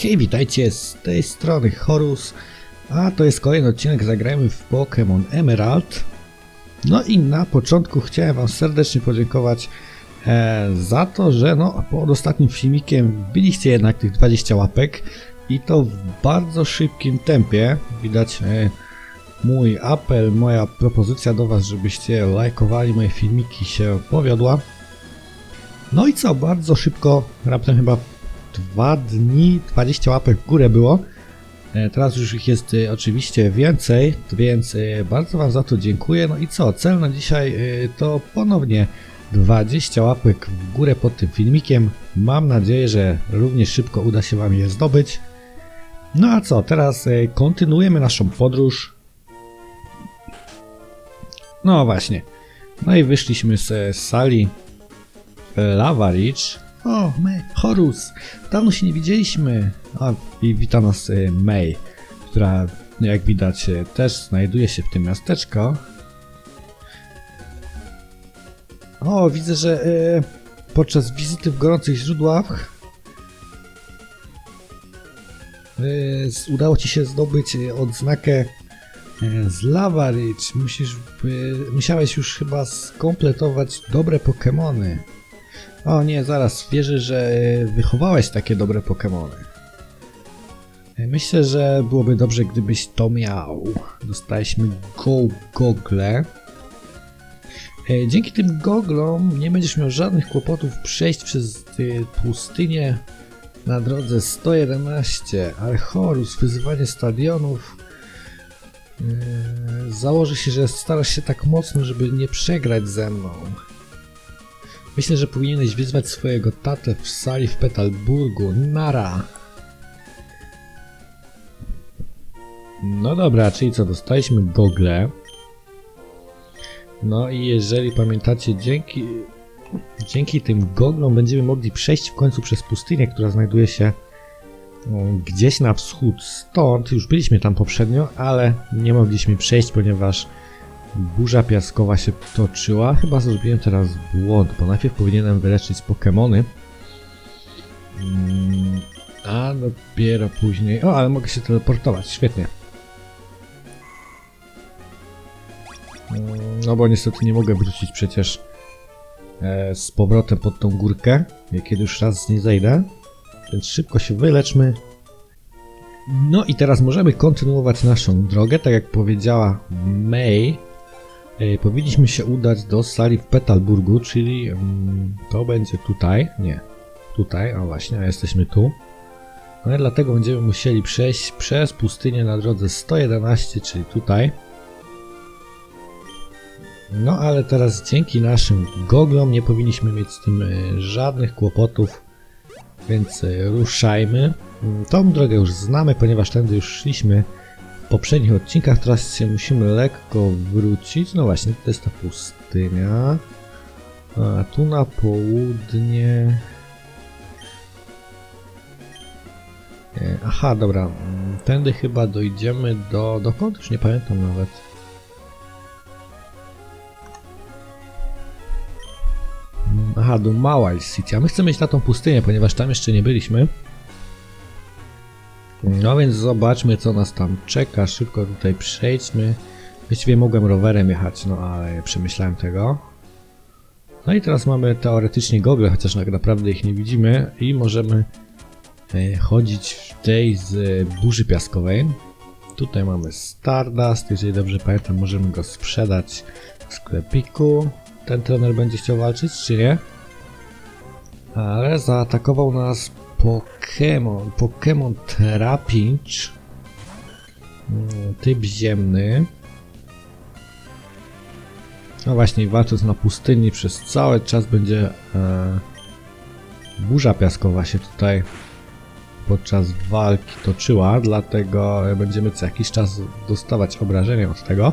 Hej, witajcie z tej strony Horus, a to jest kolejny odcinek Zagrajmy w Pokémon Emerald. No i na początku chciałem wam serdecznie podziękować e, za to, że no, pod ostatnim filmikiem wbiliście jednak tych 20 łapek i to w bardzo szybkim tempie. Widać e, mój apel, moja propozycja do was, żebyście lajkowali moje filmiki się powiodła. No i co, bardzo szybko, raptem chyba dwa dni 20 łapek w górę było. E, Teraz już ich jest e, oczywiście więcej, więc e, bardzo Wam za to dziękuję. No i co, cel na dzisiaj to ponownie 20 łapek w górę pod tym filmikiem. Mam nadzieję, że również szybko uda się Wam je zdobyć. No a co, teraz kontynuujemy naszą podróż. No właśnie. No i wyszliśmy z sali Lava. O, May, Horus! Dawno się nie widzieliśmy. A, i wita nas e, May, która jak widać e, też znajduje się w tym miasteczko. O, widzę, że e, podczas wizyty w gorących źródłach z- udało ci się zdobyć odznakę z Lava Ridge. Musisz, e, musiałeś już chyba skompletować dobre Pokemony. O nie, zaraz, wierzę, że e, wychowałeś takie dobre Pokémony. E, Myślę, że byłoby dobrze, gdybyś to miał. Dostaliśmy go gogle. E, Dzięki tym goglom nie będziesz miał żadnych kłopotów przejść przez e, pustynię na drodze 111. Archorus, wyzywanie stadionów. Założę się, że starasz się tak mocno, żeby nie przegrać ze mną. Myślę, że powinieneś wyzwać swojego tatę w sali w Petalburgu. Nara! No dobra, czyli co, dostaliśmy gogle. No i jeżeli pamiętacie, dzięki, dzięki tym goglom będziemy mogli przejść w końcu przez pustynię, która znajduje się gdzieś na wschód stąd. Już byliśmy tam poprzednio, ale nie mogliśmy przejść, ponieważ Burza piaskowa się toczyła. Chyba zrobiłem teraz błąd, bo najpierw powinienem wyleczyć Pokémony. Mm, A dopiero później. O, ale mogę się teleportować, świetnie. Mm, No bo niestety nie mogę wrócić przecież e, z powrotem pod tą górkę, kiedy już raz z niej zejdę. Więc szybko się wyleczmy. No i teraz możemy kontynuować naszą drogę. Tak jak powiedziała May, powinniśmy się udać do sali w Petalburgu, czyli mm, to będzie tutaj. Nie, tutaj, a właśnie, a jesteśmy tu. No i dlatego będziemy musieli przejść przez pustynię na drodze 111, czyli tutaj. No ale teraz dzięki naszym goglom nie powinniśmy mieć z tym e, żadnych kłopotów, więc e, ruszajmy. Mm, Tą drogę już znamy, ponieważ tędy już szliśmy poprzednich odcinkach. Teraz się musimy lekko wrócić. No właśnie, to jest ta pustynia. A tu na południe. E, Aha, dobra. Tędy chyba dojdziemy do. Dokąd? Już nie pamiętam nawet. Aha, do Małaj City. A my chcemy iść na tą pustynię, ponieważ tam jeszcze nie byliśmy. No więc zobaczmy, co nas tam czeka. Szybko tutaj przejdźmy. Właściwie mogłem rowerem jechać, no ale przemyślałem tego. No i teraz mamy teoretycznie gogle, chociaż tak naprawdę ich nie widzimy i możemy e, chodzić w tej z burzy piaskowej. Tutaj mamy Stardust, jeżeli dobrze pamiętam, możemy go sprzedać w sklepiku. Ten trener będzie chciał walczyć, czy nie? Ale zaatakował nas Pokémon. Pokémon Trapinch. Mm, Typ ziemny. No właśnie, walcząc na pustyni przez cały czas będzie e, burza piaskowa się tutaj podczas walki toczyła, dlatego będziemy co jakiś czas dostawać obrażenia od tego.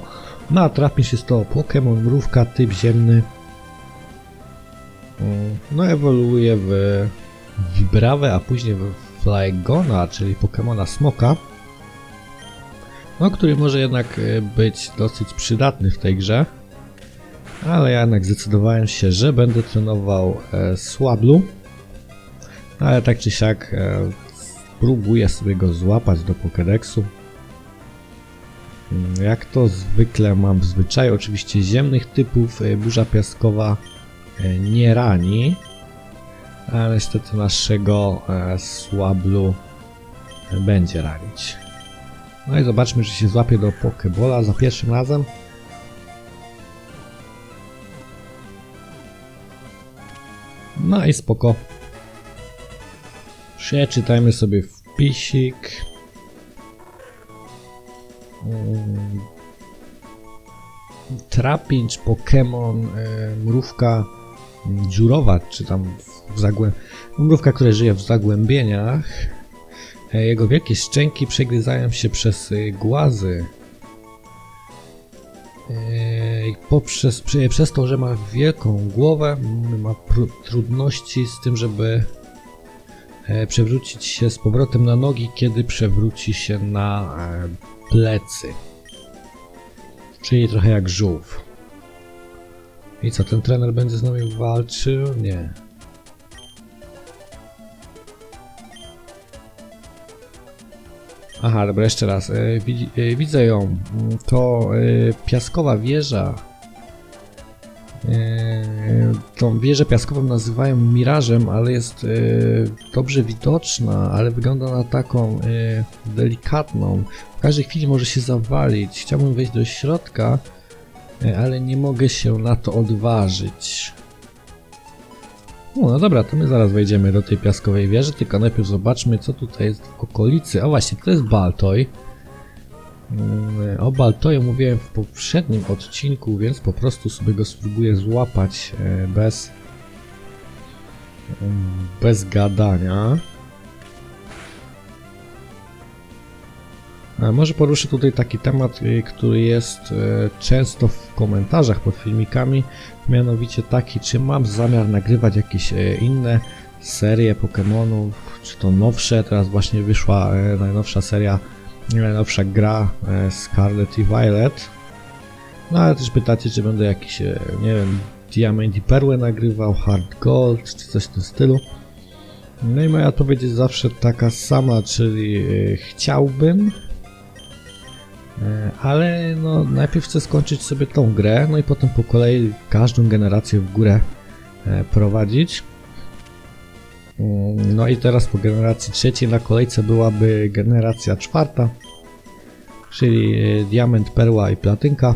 No a Trapinch jest to Pokémon mrówka, typ ziemny. Mm, No ewoluuje w Vibrawę, a później w Flygona, czyli Pokemona Smoka. No, który może jednak e, być dosyć przydatny w tej grze. Ale ja jednak zdecydowałem się, że będę trenował e, Swablu. Ale tak czy siak e, spróbuję sobie go złapać do Pokédexu. Mm, Jak to zwykle mam w zwyczaju, oczywiście ziemnych typów e, burza piaskowa e, nie rani, ale niestety naszego e, słablu będzie ranić. No i zobaczmy, czy się złapie do Pokebola za pierwszym razem. No i spoko. Przeczytajmy sobie wpisik. Mm. Trapinch, Pokémon, e, mrówka dziurowa, czy tam w- zagłę... Mrówka, która żyje w zagłębieniach. E, Jego wielkie szczęki przegryzają się przez e, głazy. E, Poprzez, przez to, że ma wielką głowę, ma trudności z tym, żeby przewrócić się z powrotem na nogi, kiedy przewróci się na plecy. Czyli trochę jak żółw. I co, ten trener będzie z nami walczył? Nie. Aha, dobra, jeszcze raz. E, e, widzę ją. Mm, To e, piaskowa wieża. Tą wieżę piaskową nazywają mirażem, ale jest dobrze widoczna, ale wygląda na taką delikatną. W każdej chwili może się zawalić. Chciałbym wejść do środka, ale nie mogę się na to odważyć. No, no dobra, to my zaraz wejdziemy do tej piaskowej wieży, tylko najpierw zobaczmy, co tutaj jest w okolicy. O właśnie, to jest Baltoj. Mm, O Baltoju mówiłem w poprzednim odcinku, więc po prostu sobie go spróbuję złapać e, bez mm, bez gadania. Może poruszę tutaj taki temat, y, który jest e, często w komentarzach pod filmikami, mianowicie taki, czy mam zamiar nagrywać jakieś e, inne serie Pokémonów, czy to nowsze, teraz właśnie wyszła najnowsza seria, najnowsza gra Scarlet i Violet. No ale też pytacie, czy będę jakiś, e, nie wiem, Diamond i Perłę nagrywał, Hard Gold, czy coś w tym stylu. No i moja odpowiedź jest zawsze taka sama, czyli chciałbym, Ale no, najpierw chcę skończyć sobie tą grę, no i potem po kolei każdą generację w górę e, prowadzić. Mm, No i teraz po generacji trzeciej na kolejce byłaby generacja czwarta, czyli e, diament, perła i platynka.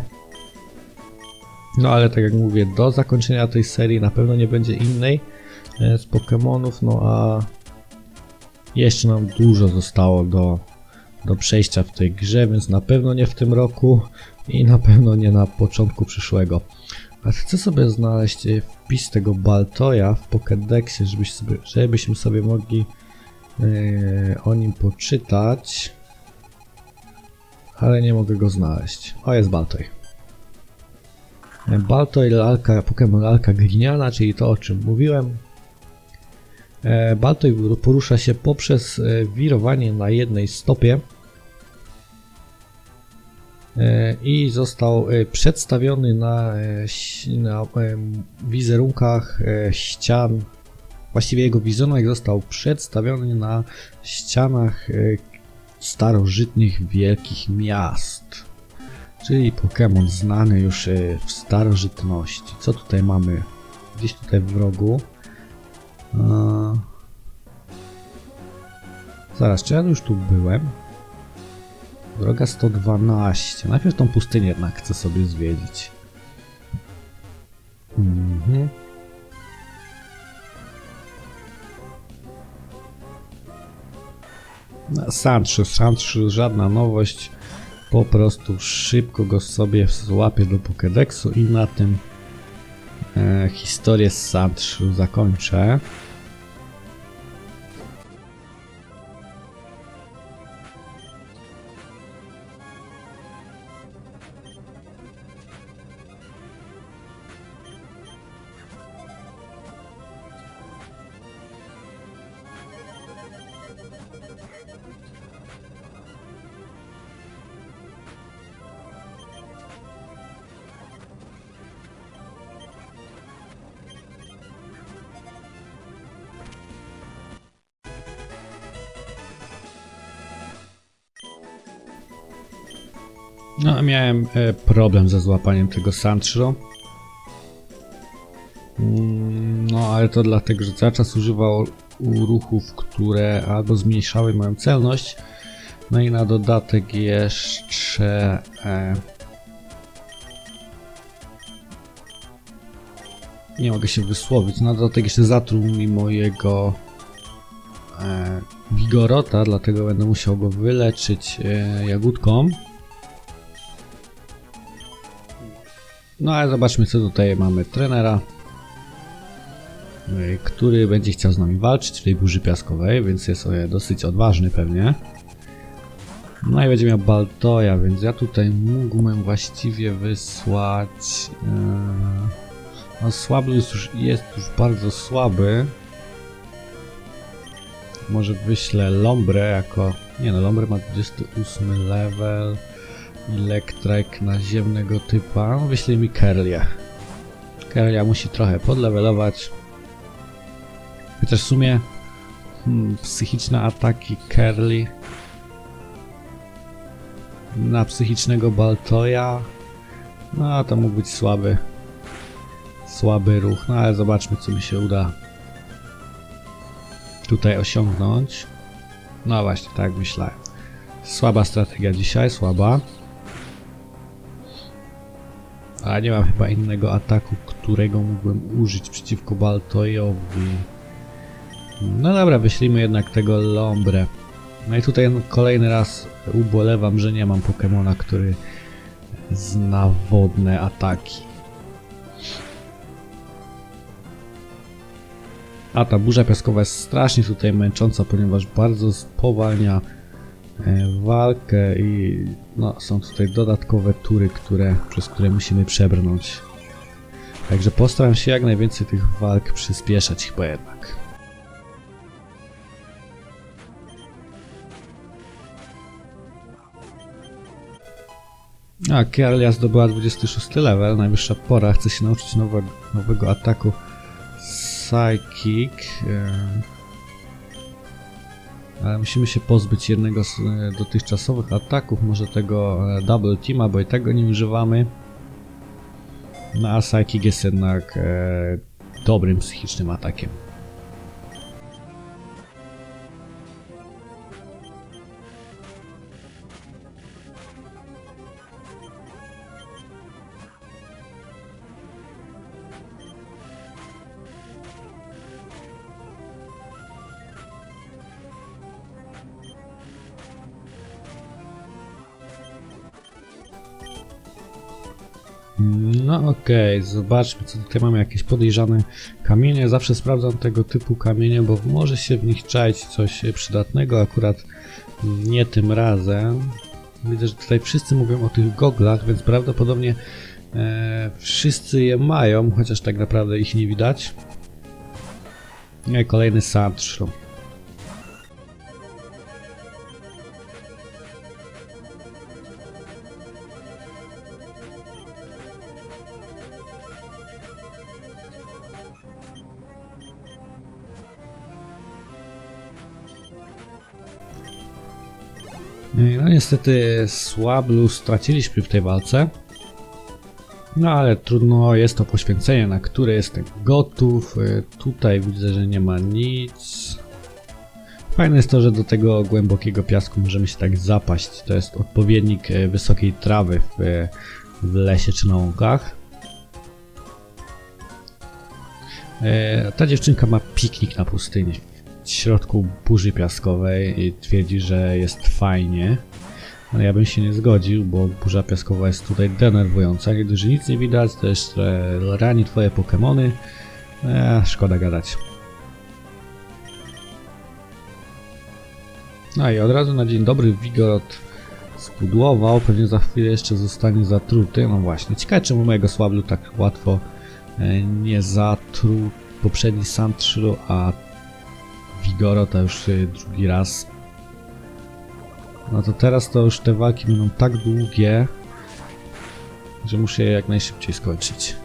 No ale tak jak mówię, do zakończenia tej serii na pewno nie będzie innej e, z Pokémonów, no a jeszcze nam dużo zostało do, do przejścia w tej grze, więc na pewno nie w tym roku i na pewno nie na początku przyszłego. A chcę sobie znaleźć e, wpis tego Baltoja w Pokédexie, żebyś sobie, żebyśmy sobie mogli e, o nim poczytać. Ale nie mogę go znaleźć. O, jest Baltoj. E, Baltoj, lalka, Pokémon lalka gliniana, czyli to o czym mówiłem. E, Baltoj porusza się poprzez e, wirowanie na jednej stopie e, i został przedstawiony na, na wizerunkach ścian. Właściwie jego wizerunek został przedstawiony na ścianach starożytnych wielkich miast. Czyli Pokémon znany już w starożytności. Co tutaj mamy? Gdzieś tutaj w rogu. A... Zaraz, czy ja już tu byłem? Droga 112. Najpierw tą pustynię jednak chcę sobie zwiedzić. Mhm. No, Sandszy, Sandszy, żadna nowość. Po prostu szybko go sobie złapię do Pokédexu i na tym historię z Sandszu zakończę. No, miałem e, problem ze złapaniem tego Sandshro. Mm, No, ale to dlatego, że cały czas używał ruchów, które albo zmniejszały moją celność, no i na dodatek jeszcze... E, nie mogę się wysłowić, na dodatek jeszcze zatruł mi mojego e, Wigorota, dlatego będę musiał go wyleczyć e, jagódką. No ale zobaczmy co tutaj mamy trenera, y, który będzie chciał z nami walczyć w tej burzy piaskowej, więc jest e, dosyć odważny pewnie. No i będzie miał Baltoja, więc ja tutaj mógłbym właściwie wysłać... Yy, no słaby jest już, jest już bardzo słaby. Może wyślę Lombre jako... Nie no, Lombre ma 28 level. Electrek naziemnego typa. Wyślij mi Kerlia. Kerlia musi trochę podlevelować. Chociaż w sumie hmm, psychiczne ataki Kerli na psychicznego Baltoja no to mógł być słaby słaby ruch, no ale zobaczmy co mi się uda tutaj osiągnąć. No właśnie, tak myślałem. Słaba strategia dzisiaj, słaba. A nie mam chyba innego ataku, którego mógłbym użyć przeciwko Baltojowi. No dobra, wyślijmy jednak tego Lombre. No i tutaj kolejny raz ubolewam, że nie mam Pokemona, który zna wodne ataki. A ta burza piaskowa jest strasznie tutaj męcząca, ponieważ bardzo spowalnia walkę i no, są tutaj dodatkowe tury, które, przez które musimy przebrnąć. Także postaram się jak najwięcej tych walk przyspieszać chyba jednak. A, Kialia zdobyła 26 level, najwyższa pora, chce się nauczyć nowe, nowego ataku Psychic. E, musimy się pozbyć jednego z e, dotychczasowych ataków, może tego e, Double Teama, bo i tego nie używamy. No a Psychic jest jednak dobrym psychicznym atakiem. No okej, zobaczmy co tutaj mamy jakieś podejrzane kamienie. Zawsze sprawdzam tego typu kamienie, bo może się w nich czaić coś przydatnego, akurat nie tym razem. Widzę, że tutaj wszyscy mówią o tych goglach, więc prawdopodobnie e, wszyscy je mają, chociaż tak naprawdę ich nie widać. Nie, kolejny Sandshroom. No niestety Słablu straciliśmy w tej walce. No ale trudno, jest to poświęcenie, na które jestem gotów. Y, Tutaj widzę, że nie ma nic. Fajne jest to, że do tego głębokiego piasku możemy się tak zapaść. To jest odpowiednik y, wysokiej trawy w, y, w lesie czy na łąkach. Ta dziewczynka ma piknik na pustyni w środku burzy piaskowej i twierdzi, że jest fajnie. Ale ja bym się nie zgodził, bo burza piaskowa jest tutaj denerwująca. Nie dość, nic nie widać, to jeszcze rani twoje Pokemony. Eee, szkoda gadać. No i od razu na dzień dobry Wigorot spudłował, pewnie za chwilę jeszcze zostanie zatruty. No właśnie, ciekawe czemu mojego Słablu tak łatwo e, nie zatruł poprzedni Sandshrew, a Vigoro to już e, drugi raz. No to teraz to już te walki będą tak długie, że muszę je jak najszybciej skończyć.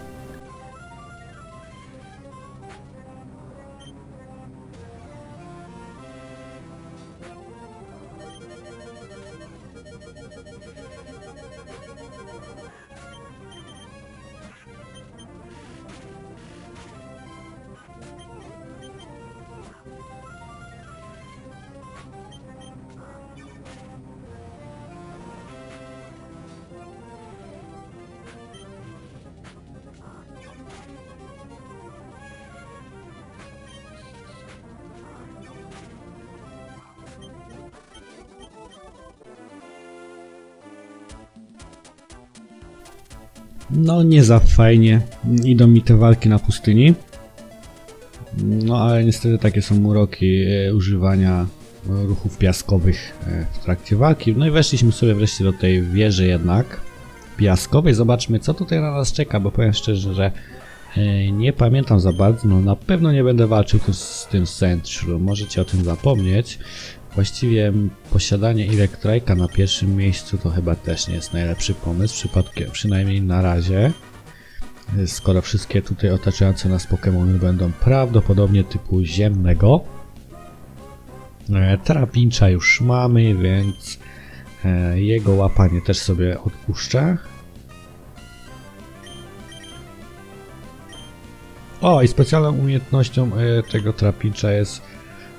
No nie za fajnie idą mi te walki na pustyni. No ale niestety takie są uroki e, używania e, ruchów piaskowych e, w trakcie walki. No i weszliśmy sobie wreszcie do tej wieży jednak piaskowej. Zobaczmy co tutaj na nas czeka, bo powiem szczerze, że nie pamiętam za bardzo. No na pewno nie będę walczył z tym Centrum. Możecie o tym zapomnieć. Właściwie posiadanie Electrika na pierwszym miejscu to chyba też nie jest najlepszy pomysł, przypadkiem, przynajmniej na razie. Skoro wszystkie tutaj otaczające nas Pokémony będą prawdopodobnie typu ziemnego. E, Trapincza już mamy, więc e, jego łapanie też sobie odpuszczę. O, i specjalną umiejętnością e, tego trapincza jest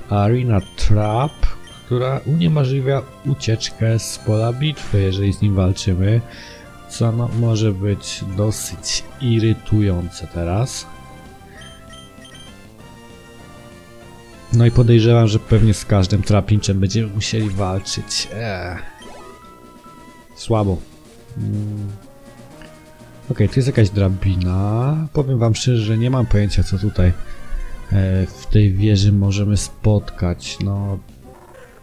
Arena Trap, która uniemożliwia ucieczkę z pola bitwy, jeżeli z nim walczymy, co no, może być dosyć irytujące teraz. No i podejrzewam, że pewnie z każdym trapinczem będziemy musieli walczyć. Eee. Słabo. Mm. Okej, tu jest jakaś drabina. Powiem wam szczerze, że nie mam pojęcia co tutaj e, w tej wieży możemy spotkać. No,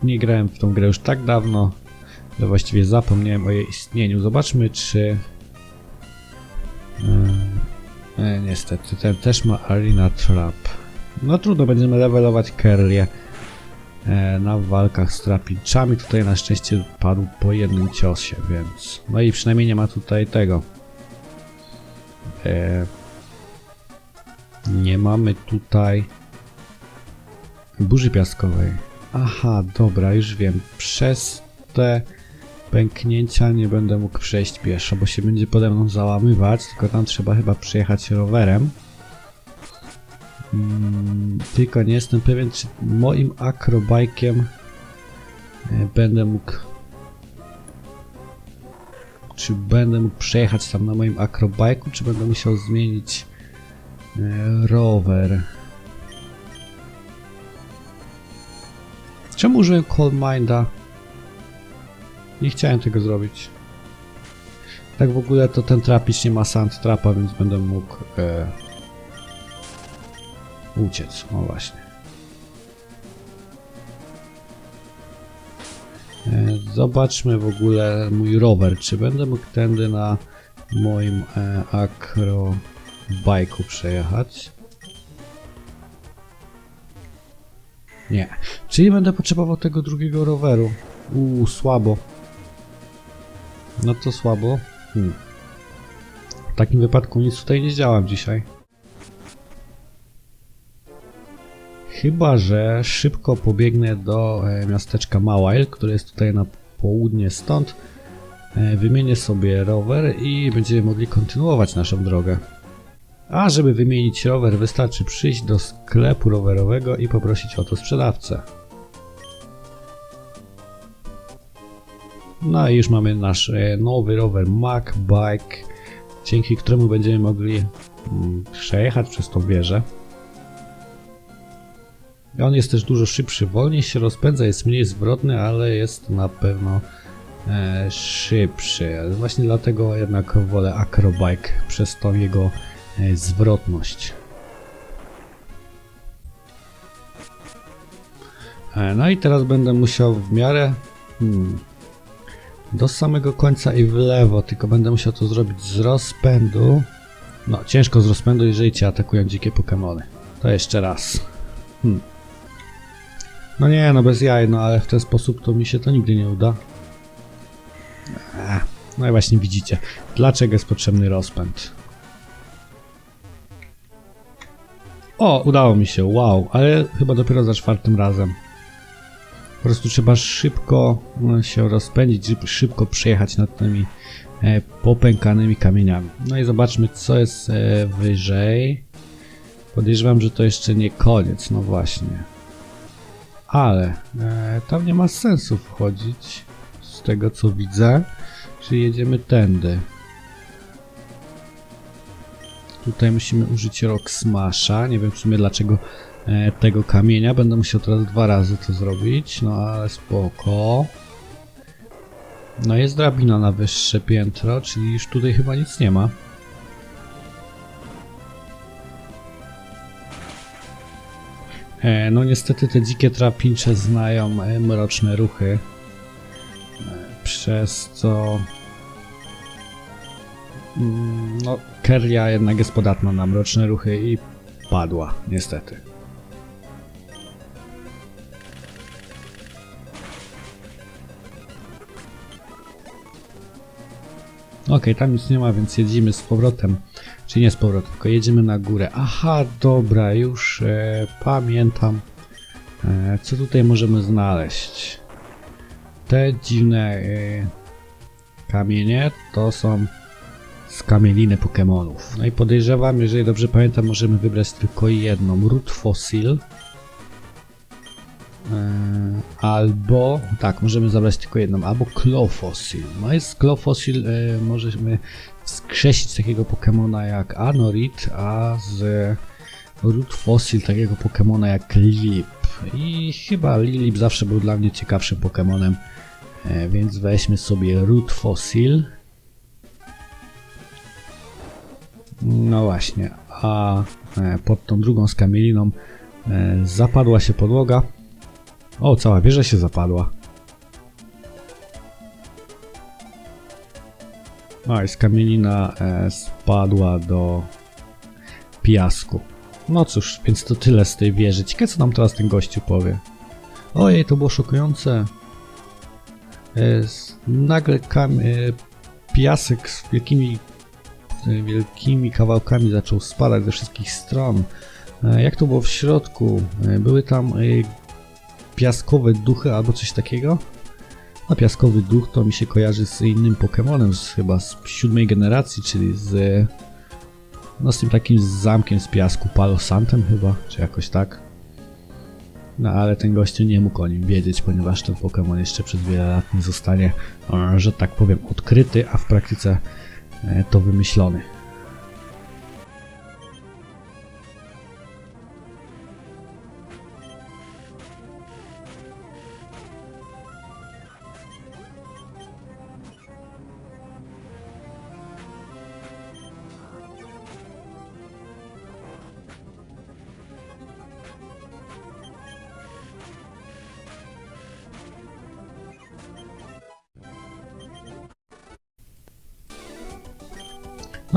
nie grałem w tą grę już tak dawno, że właściwie zapomniałem o jej istnieniu. Zobaczmy, czy... E, e, niestety, ten też ma Arena Trap. No trudno, będziemy levelować Kerlie e, na walkach z trapinczami. Tutaj na szczęście padł po jednym ciosie, więc... No i przynajmniej nie ma tutaj tego. E, nie mamy tutaj burzy piaskowej. Aha, dobra, już wiem. Przez te pęknięcia nie będę mógł przejść pieszo, bo się będzie pode mną załamywać, tylko tam trzeba chyba przejechać rowerem. Mm, tylko nie jestem pewien, czy moim akrobajkiem e, będę mógł czy będę mógł przejechać tam na moim akrobajku, czy będę musiał zmienić e, rower. Czemu użyłem Cold Minda? Nie chciałem tego zrobić. Tak w ogóle to ten trapić nie ma sand trapa, więc będę mógł e, uciec. O właśnie. E, Zobaczmy w ogóle mój rower. Czy będę mógł tędy na moim e, akro bajku przejechać? Nie. Czyli będę potrzebował tego drugiego roweru. Uuu, słabo. No to słabo. Hmm. W takim wypadku nic tutaj nie działam dzisiaj. Chyba, że szybko pobiegnę do e, miasteczka Małajl, które jest tutaj na południe stąd. E, wymienię sobie rower i będziemy mogli kontynuować naszą drogę. A żeby wymienić rower, wystarczy przyjść do sklepu rowerowego i poprosić o to sprzedawcę. No i już mamy nasz e, nowy rower Mac Bike, dzięki któremu będziemy mogli mm, przejechać przez tą wieżę. On jest też dużo szybszy, wolniej się rozpędza, jest mniej zwrotny, ale jest na pewno e, szybszy. Właśnie dlatego jednak wolę Acrobike przez tą jego zwrotność. E, no i teraz będę musiał w miarę hmm, do samego końca i w lewo, tylko będę musiał to zrobić z rozpędu. No, ciężko z rozpędu, jeżeli cię atakują dzikie Pokémony. To jeszcze raz. Hmm. No nie, no bez jaj, no ale w ten sposób to mi się to nigdy nie uda. Ech, no i właśnie widzicie, dlaczego jest potrzebny rozpęd. O, udało mi się, wow, ale chyba dopiero za czwartym razem. Po prostu trzeba szybko no, się rozpędzić, żeby szybko przejechać nad tymi e, popękanymi kamieniami. No i zobaczmy, co jest e, wyżej. Podejrzewam, że to jeszcze nie koniec, no właśnie. Ale e, tam nie ma sensu wchodzić, z tego co widzę. Czyli jedziemy tędy. Tutaj musimy użyć Rock Smasha. Nie wiem w sumie dlaczego e, tego kamienia. Będę musiał teraz dwa razy to zrobić. No ale spoko. No jest drabina na wyższe piętro, czyli już tutaj chyba nic nie ma. E, no niestety te dzikie trapincze znają e, mroczne ruchy, e, przez co no Keria jednak jest podatna na mroczne ruchy i padła, niestety. Okej, tam nic nie ma, więc jedziemy z powrotem. Czy nie z powrotem, tylko jedziemy na górę. Aha, dobra, już e, pamiętam. E, co tutaj możemy znaleźć? Te dziwne e, kamienie to są skamieliny Pokémonów. No i podejrzewam, jeżeli dobrze pamiętam, możemy wybrać tylko jedną. Root Fossil. E, albo, tak, możemy zabrać tylko jedną, albo Claw Fossil. No i z Claw Fossil e, możemy wskrzesić takiego Pokemona jak Anorit, a z Root Fossil takiego Pokemona jak Lilip. I chyba Lilip zawsze był dla mnie ciekawszym Pokemonem, e, więc weźmy sobie Root Fossil. No właśnie, a e, pod tą drugą skamieliną e, zapadła się podłoga. O, cała wieża się zapadła. No i skamielina e, spadła do piasku. No cóż, więc to tyle z tej wieży. Ciekawe co nam teraz ten gościu powie. Ojej, to było szokujące. Nagle kam, piasek z wielkimi, wielkimi kawałkami zaczął spadać ze wszystkich stron. E, jak to było w środku? E, były tam e, piaskowe duchy albo coś takiego? A piaskowy duch to mi się kojarzy z innym Pokemonem, z, chyba z siódmej generacji, czyli z. No z tym takim zamkiem z piasku, Palosantem chyba, czy jakoś tak. No ale ten gościu nie mógł o nim wiedzieć, ponieważ ten Pokémon jeszcze przez wiele lat nie zostanie, że tak powiem, odkryty, a w praktyce to wymyślony.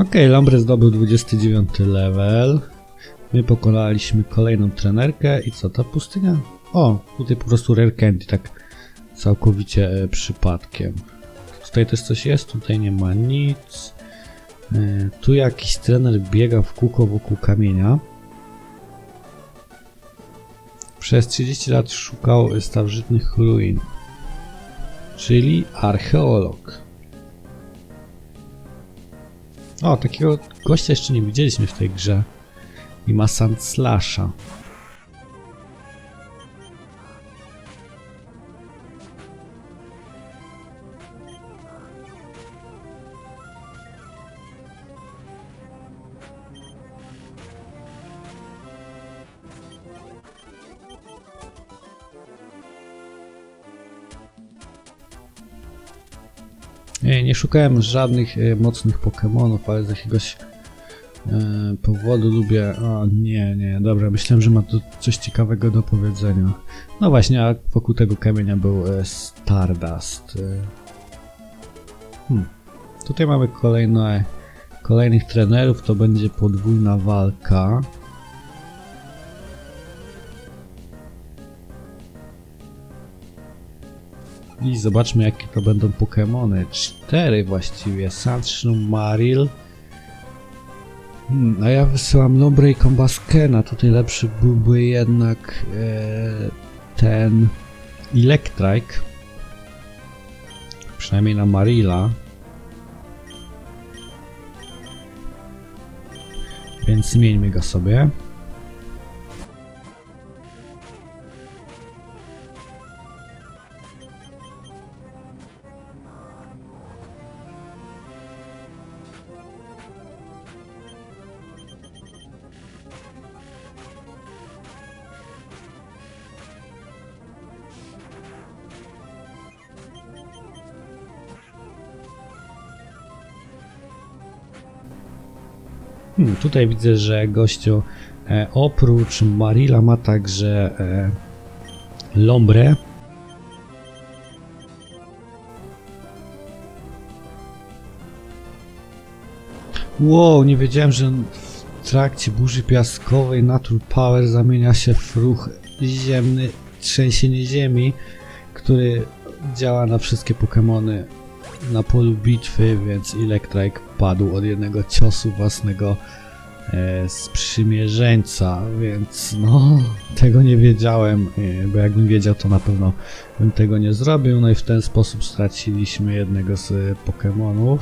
Okej, Lambre zdobył 29 level. My pokonaliśmy kolejną trenerkę i co ta pustynia? O, tutaj po prostu rare candy, tak całkowicie e, przypadkiem. Tutaj też coś jest, tutaj nie ma nic. E, tu jakiś trener biega w kółko wokół kamienia. Przez 30 lat szukał starożytnych ruin. Czyli archeolog. O, takiego gościa jeszcze nie widzieliśmy w tej grze. I ma Sand Slasha. Nie, szukałem żadnych e, mocnych Pokemonów, ale z jakiegoś e, powodu lubię. O nie, nie, dobra, myślałem, że ma tu coś ciekawego do powiedzenia. No właśnie, a wokół tego kamienia był e, Stardust. Hmm. Tutaj mamy kolejne, kolejnych trenerów, to będzie podwójna walka. I zobaczmy jakie to będą Pokémony. Cztery właściwie. Sandshrew, Maril. Hmm, a ja wysyłam Lombre i Combaskena. Tutaj lepszy byłby jednak e, ten Electrike. Przynajmniej na Marila. Więc zmieńmy go sobie. Tutaj widzę, że gościu E, oprócz Marila ma także e, Lombre. Wow, nie wiedziałem, że w trakcie burzy piaskowej Nature Power zamienia się w ruch ziemny, trzęsienie ziemi, który działa na wszystkie Pokémony na polu bitwy, więc Electrike padł od jednego ciosu własnego e, sprzymierzeńca, więc no, tego nie wiedziałem, e, bo jakbym wiedział, to na pewno bym tego nie zrobił, no i w ten sposób straciliśmy jednego z e, Pokémonów.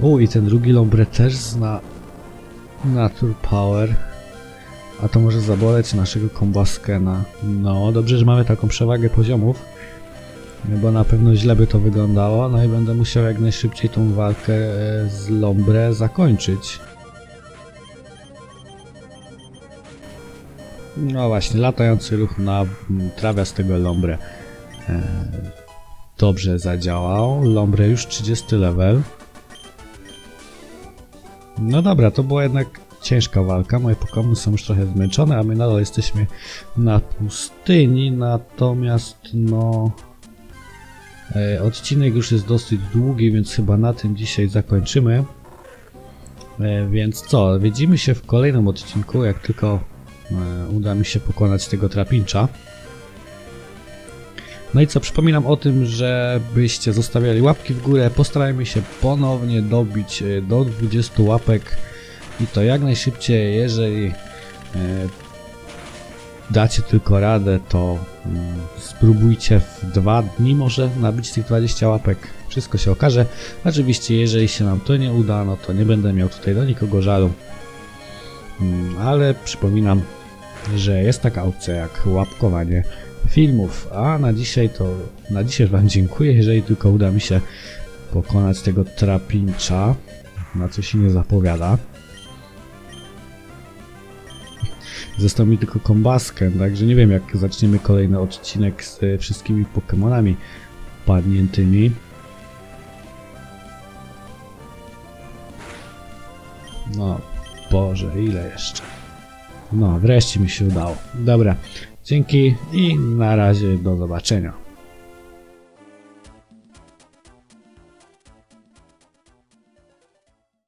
U, i ten drugi Lombre też zna Nature Power. A to może zaboleć naszego Kombaskena. No, dobrze, że mamy taką przewagę poziomów. Bo na pewno źle by to wyglądało. No i będę musiał jak najszybciej tą walkę e, z Lombre zakończyć. No właśnie, latający ruch na mm, trawiastego Lombre e, dobrze zadziałał. Lombre już 30 level. No dobra, to była jednak ciężka walka. Moje Pokémony są już trochę zmęczone, a my nadal jesteśmy na pustyni. Natomiast no. E, odcinek już jest dosyć długi, więc chyba na tym dzisiaj zakończymy. E, więc co, widzimy się w kolejnym odcinku, jak tylko e, uda mi się pokonać tego trapincza. No i co, przypominam o tym, żebyście zostawiali łapki w górę. Postarajmy się ponownie dobić do 20 łapek i to jak najszybciej. Jeżeli dacie tylko radę, to spróbujcie w dwa dni może nabić tych 20 łapek. Wszystko się okaże. Oczywiście, jeżeli się nam to nie uda, no to nie będę miał tutaj do nikogo żalu. Mm, Ale przypominam, że jest taka opcja jak łapkowanie filmów. A na dzisiaj to na dzisiaj Wam dziękuję, jeżeli tylko uda mi się pokonać tego trapincza, na co się nie zapowiada. Został mi tylko kombasken, także nie wiem jak zaczniemy kolejny odcinek z e, wszystkimi Pokémonami padniętymi. No, Boże, ile jeszcze? No, wreszcie mi się udało. Dobra, dzięki i na razie do zobaczenia.